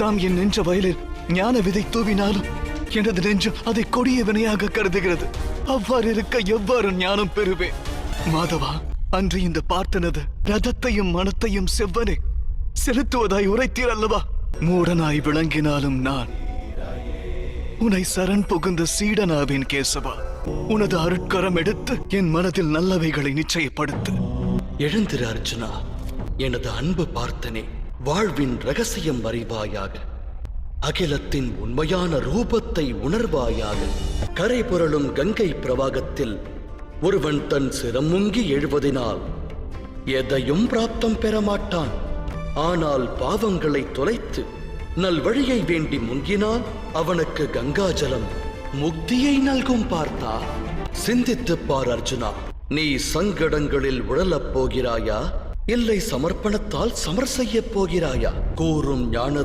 தாம் என் நெஞ்ச வயலில் ஞான விதை தூவினாலும் எனது நெஞ்சு அதை கொடிய வினையாக கருதுகிறது. அவ்வாறு இருக்க எவ்வாறு ஞானம் பெறுவேன்? மாதவா அன்று இந்த பார்த்தனது ரதத்தையும் மனத்தையும் செவ்வனே செலுத்துவதாய் உரைத்தீர் அல்லவா? மூடனாய் விளங்கினாலும் நான் உன்னை சரண் புகுந்த சீடனாவேன் கேசவா உனது அருட்கரம் எடுத்து என் மனதில் நல்லவைகளை நிச்சயப்படுத்து. எழுந்திரு அர்ஜுனா எனது அன்பு பார்த்தனே. வாழ்வின் ரகசியம் அறிவாயாக அகிலத்தின் உண்மையான ரூபத்தை உணர்வாயாக கரை புரளும் கங்கை பிரவாகத்தில் ஒருவன் தன் சிரமுங்கி எழுவதினால் எதையும் பிராப்தம் பெற மாட்டான் ஆனால் பாவங்களை தொலைத்து நல் வழியை வேண்டி முங்கினால் அவனுக்கு கங்காஜலம் முக்தியை நல்கும் பார்த்தா. சிந்தித்துப் பார் அர்ஜுனா நீ சங்கடங்களில் உழலப் போகிறாயா? இல்லை சமர்ப்பணத்தால் சமர் செய்யப் போகிறாயா? கூறும் ஞான